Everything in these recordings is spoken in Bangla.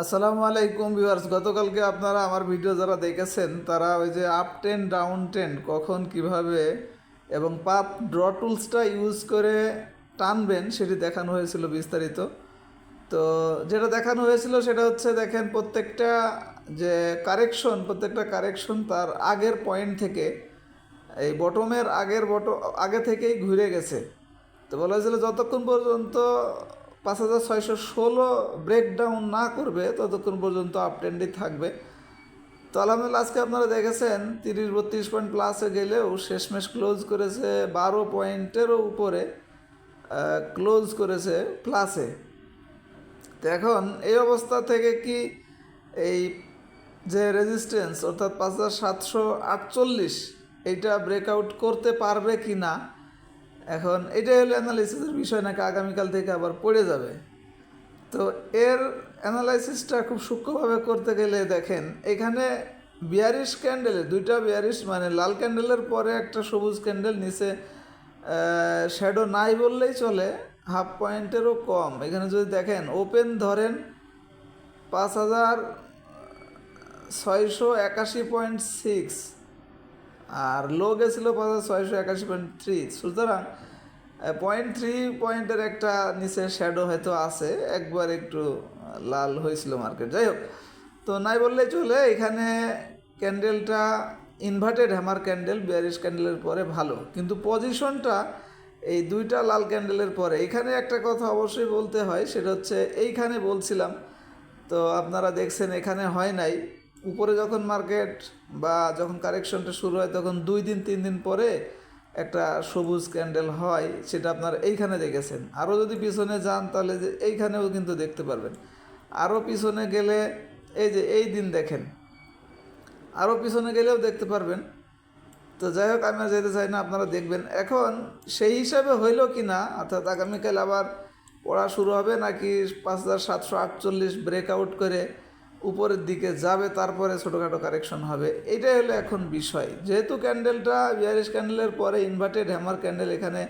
আসসালামু আলাইকুম ভিউয়ার্স, গতকালকে আপনারা আমার ভিডিও যারা দেখেছেন, তারা ওই যে আপ টেন ডাউন টেন কখন কীভাবে এবং পাপ ড্র টুলসটা ইউজ করে টানবেন সেটি দেখানো হয়েছিল বিস্তারিত। তো যেটা দেখানো হয়েছিল সেটা হচ্ছে দেখেন প্রত্যেকটা যে কারেকশন প্রত্যেকটা কারেকশন তার আগের পয়েন্ট থেকে, এই বটমের আগের বট আগে থেকেই ঘুরে গেছে। তো বলা হয়েছিল যতক্ষণ পর্যন্ত পাঁচ হাজার ছয়শো ষোলো ব্রেকডাউন না করবে ততক্ষণ পর্যন্ত আপটেন্ডি থাকবে। তো আলহামদুলিল্লাহ, আজকে আপনারা দেখেছেন, তিরিশ বত্রিশ পয়েন্ট প্লাসে গেলেও শেষমেশ ক্লোজ করেছে বারো পয়েন্টেরও উপরে ক্লোজ করেছে প্লাসে তো এখন এই অবস্থা থেকে কি এই যে রেজিস্ট্যান্স অর্থাৎ পাঁচ হাজার সাতশো আটচল্লিশ, এইটা ব্রেকআউট করতে পারবে কি না এখন এটাই হলো অ্যানালাইসিসের বিষয়, নাকি আগামীকাল থেকে আবার পড়ে যাবে? তো এর অ্যানালাইসিসটা খুব সূক্ষ্মভাবে করতে গেলে দেখেন, এখানে বিয়ারিশ ক্যান্ডেলের দুইটা বিয়ারিশ মানে লাল ক্যান্ডেলের পরে একটা সবুজ ক্যান্ডেল নিচে শ্যাডো নাই বললেই চলে হাফ পয়েন্টেরও কম। এখানে যদি দেখেন ওপেন ধরেন পাঁচ হাজার ছয়শো একাশি পয়েন্ট সিক্স আর লো গেছিল পাঁচ হাজার ছয়শো একাশি পয়েন্ট থ্রি সুতরাং পয়েন্ট থ্রি পয়েন্টের একটা নিচে শ্যাডো হয়তো আছে। একবার একটু লাল হয়েছিল মার্কেট যাই হোক, তো নাই বললেই চলে। এখানে ক্যান্ডেলটা ইনভার্টেড হ্যামার ক্যান্ডেল বিয়ারিশ ক্যান্ডেলের পরে ভালো। কিন্তু পজিশনটা এই দুইটা লাল ক্যান্ডেলের পরে। এখানে একটা কথা অবশ্যই বলতে হয়, সেটা হচ্ছে, এইখানে বলছিলাম, তো আপনারা দেখছেন এখানে হয় নাই। উপরে যখন মার্কেট বা যখন কারেকশনটা শুরু হয়, তখন দুই দিন, তিন দিন পরে একটা সবুজ ক্যান্ডেল হয়, সেটা আপনার এইখানে দেখেছেন। আরও যদি পিছনে যান, তাহলে যে এইখানেও কিন্তু দেখতে পারবেন। আরও পিছনে গেলে, এই যে এই দিন দেখেন, আরও পিছনে গেলেও দেখতে পারবেন। তো যাই হোক, আমি আর যেতে চাই না, আপনারা দেখবেন। এখন সেই হিসাবে হইল কি না? অর্থাৎ আগামীকাল আবার পড়া শুরু হবে নাকি পাঁচ হাজার সাতশো আটচল্লিশ ব্রেকআউট করে উপরের দিকে যাবে, তারপরে ছোটোখাটো কারেকশন হবে। এটাই হলো এখন বিষয়। যেহেতু ক্যান্ডেলটা বিয়ারিশ ক্যান্ডেলের পরে ইনভার্টেড হ্যামার ক্যান্ডেল এখানে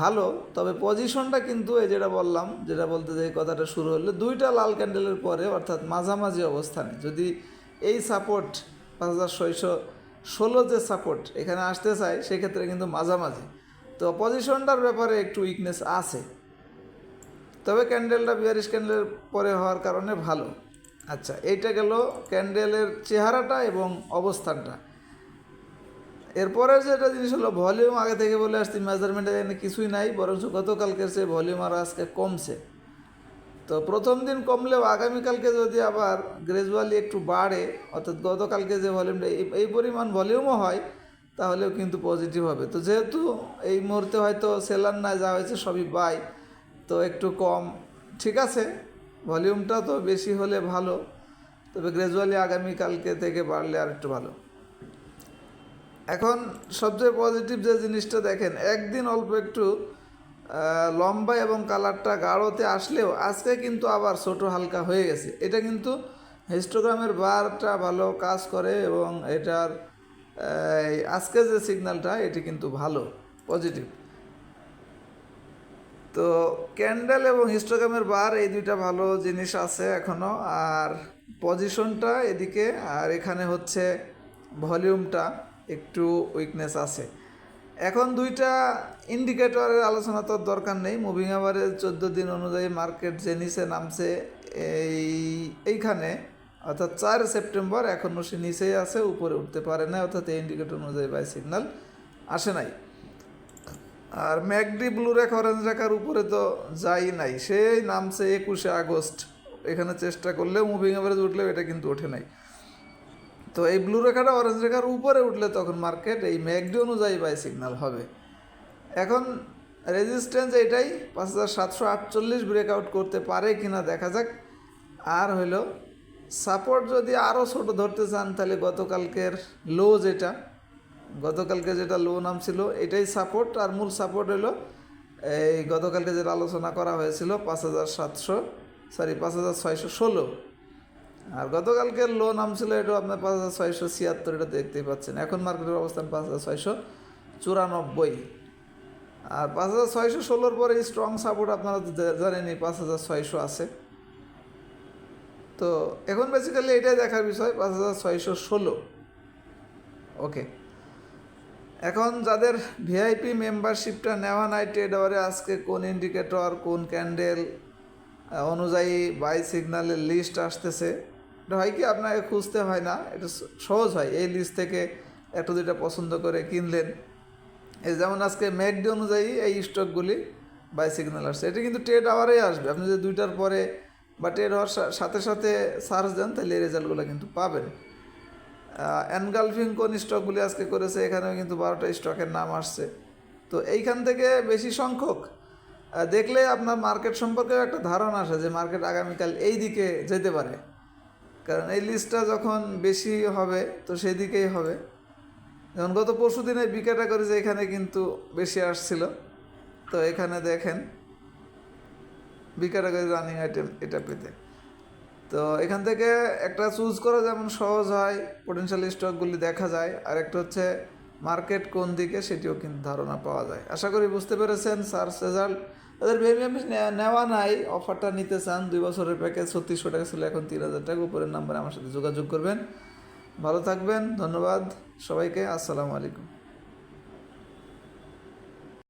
ভালো, তবে পজিশনটা কিন্তু এই যেটা বললাম, যেটা বলতে যে কথাটা শুরু হলো, দুইটা লাল ক্যান্ডেলের পরে, অর্থাৎ মাঝামাঝি অবস্থানে, যদি এই সাপোর্ট পাঁচ হাজার ছয়শো ষোলো যে সাপোর্ট এখানে আসতে চায়, সেক্ষেত্রে কিন্তু মাঝামাঝি। তো পজিশনটার ব্যাপারে একটু উইকনেস আছে। তবে ক্যান্ডেলটা বিয়ারিশ ক্যান্ডেলের পরে হওয়ার কারণে ভালো। আচ্ছা এইটা গেল ক্যান্ডেলের চেহারাটা এবং অবস্থানটা। এরপরে যেটা জিনিস হলো, ভলিউম আগে থেকে বলে আসছি মেজারমেন্টে এখানে কিছুই নাই, বরঞ্চ গতকালকের সে ভলিউম আরও আজকে কমছে। তো প্রথম দিন কমলেও আগামীকালকে যদি আবার গ্রেজুয়ালি একটু বাড়ে, অর্থাৎ গতকালকে যে ভলিউমটা, এই পরিমাণ ভলিউমও হয়, তাহলেও কিন্তু পজিটিভ হবে। তো যেহেতু এই মুহূর্তে হয়তো সেলার না যা হয়েছে, সবই বাই তো একটু কম, ঠিক আছে? ভলিউমটা তো বেশি হলে ভালো, তবে গ্র্যাজুয়ালি আগামীকালকে থেকে বাড়লে আর একটু ভালো। এখন সবচেয়ে পজিটিভ যে জিনিসটা দেখেন, একদিন অল্প একটু লম্বা এবং কালারটা গাঢ়তে আসলেও আজকে কিন্তু আবার ছোট হালকা হয়ে গেছে। এটা কিন্তু হিস্টোগ্রামের বারটা ভালো কাজ করে এবং এটার আজকে যে সিগন্যালটা এটি কিন্তু ভালো পজিটিভ তো ক্যান্ডেল এবং হিস্টোগ্রামের বার এই দুইটা ভালো জিনিস আছে এখনও আর পজিশনটা এদিকে, আর এখানে হচ্ছে ভলিউমটা একটু উইকনেস আছে। এখন দুইটা ইন্ডিকেটরের আলোচনা তো দরকার নেই। মুভিং আওয়ারের চোদ্দ দিন অনুযায়ী মার্কেট যে নিচে নামছে, এই, এইখানে, অর্থাৎ চার সেপ্টেম্বর এখনও সে নিচেই আছে, উপরে উঠতে পারে না অর্থাৎ এই ইন্ডিকেটর অনুযায়ী বাই সিগন্যাল আসে নাই। আর ম্যাকডি ব্লু রেখ অরেঞ্জ রেখার উপরে তো যাই নাই। সেই নামছে একুশে আগস্ট। এখানে চেষ্টা করলেও মুভিং অ্যাভারেজ উঠলেও এটা কিন্তু ওঠে নাই। তো এই ব্লু রেখাটা অরেঞ্জ রেখার উপরে উঠলে তখন মার্কেট এই ম্যাকডি অনুযায়ী বাই সিগন্যাল হবে। এখন রেজিস্ট্যান্স এটাই পাঁচ হাজার সাতশো আটচল্লিশ ব্রেকআউট করতে পারে কিনা দেখা যাক। আর হইল সাপোর্ট যদি আরও ছোট ধরতে চান তাহলে গতকালকের লো যেটা গতকালকে যেটা লো নাম ছিল এটাই সাপোর্ট আর মূল সাপোর্ট হলো এই গতকালকে যেটা আলোচনা করা হয়েছিল পাঁচ হাজার সাতশো সরি পাঁচ হাজার ছয়শো ষোলো। আর গতকালকের লো নাম ছিল এটা আপনার পাঁচ হাজার ছয়শো ছিয়াত্তর, এটা দেখতেই পাচ্ছেন। এখন মার্কেটের অবস্থান পাঁচ হাজার ছয়শো চুরানব্বই। আর পাঁচ হাজার ছয়শো ষোলোর পরে স্ট্রং সাপোর্ট আপনারা তো জা- পাঁচ হাজার ছয়শো আছে। তো এখন বেসিক্যালি এটাই দেখার বিষয়, পাঁচ হাজার ছয়শো ষোলো। ওকে এখন যাদের ভিআইপি মেম্বারশিপটা নেওয়া নাই ট্রেড আওয়ারে আজকে কোন ইন্ডিকেটর কোন ক্যান্ডেল অনুযায়ী বাই সিগন্যালের লিস্ট আসতেছে। এটা হয় কি, আপনাকে খুঁজতে হয় না, এটা সহজ হয়। এই লিস্ট থেকে একটু দুইটা পছন্দ করে কিনলেন। এই যেমন আজকে ম্যাকডি অনুযায়ী এই স্টকগুলি বাই সিগন্যাল আসছে। এটা কিন্তু ট্রেড আওয়ারেই আসবে। আপনি যদি দুইটার পরে বা ট্রেড হওয়ার সাথে সাথে সার্চ দেন, তাহলে এই রেজাল্টগুলো কিন্তু পাবেন। অ্যানগালফিং কোন স্টকগুলি আজকে করেছে? এখানেও কিন্তু বারোটা স্টকের নাম আসছে। তো এইখান থেকে বেশি সংখ্যক দেখলে আপনার মার্কেট সম্পর্কেও একটা ধারণা আসে যে মার্কেট আগামীকাল এই দিকে যেতে পারে। কারণ এই লিস্টটা যখন বেশি হবে, তো সেদিকেই হবে। যেমন গত পরশু দিনে বি ক্যাটাগরি যে এখানে কিন্তু বেশি আসছিল। তো এখানে দেখেন বি ক্যাটাগরি রানিং আইটেম এটা পেতে। তো এখান থেকে একটা চুজ করা যেমন সহজ হয় পোটেনশিয়াল স্টকগুলি দেখা যায়। আর একটা হচ্ছে মার্কেট কোন দিকে সেটিও কিন্তু ধারণা পাওয়া যায়। আশা করি বুঝতে পেরেছেন সার্চ রেজাল্ট তাদের ভেবে নেওয়া নাই অফারটা নিতে চান, দুই বছরের প্যাকেজ ছত্রিশশো টাকা ছিল, এখন তিন হাজার টাকা। উপরের নাম্বারে আমার সাথে যোগাযোগ করবেন। ভালো থাকবেন, ধন্যবাদ সবাইকে, আসসালামু আলাইকুম।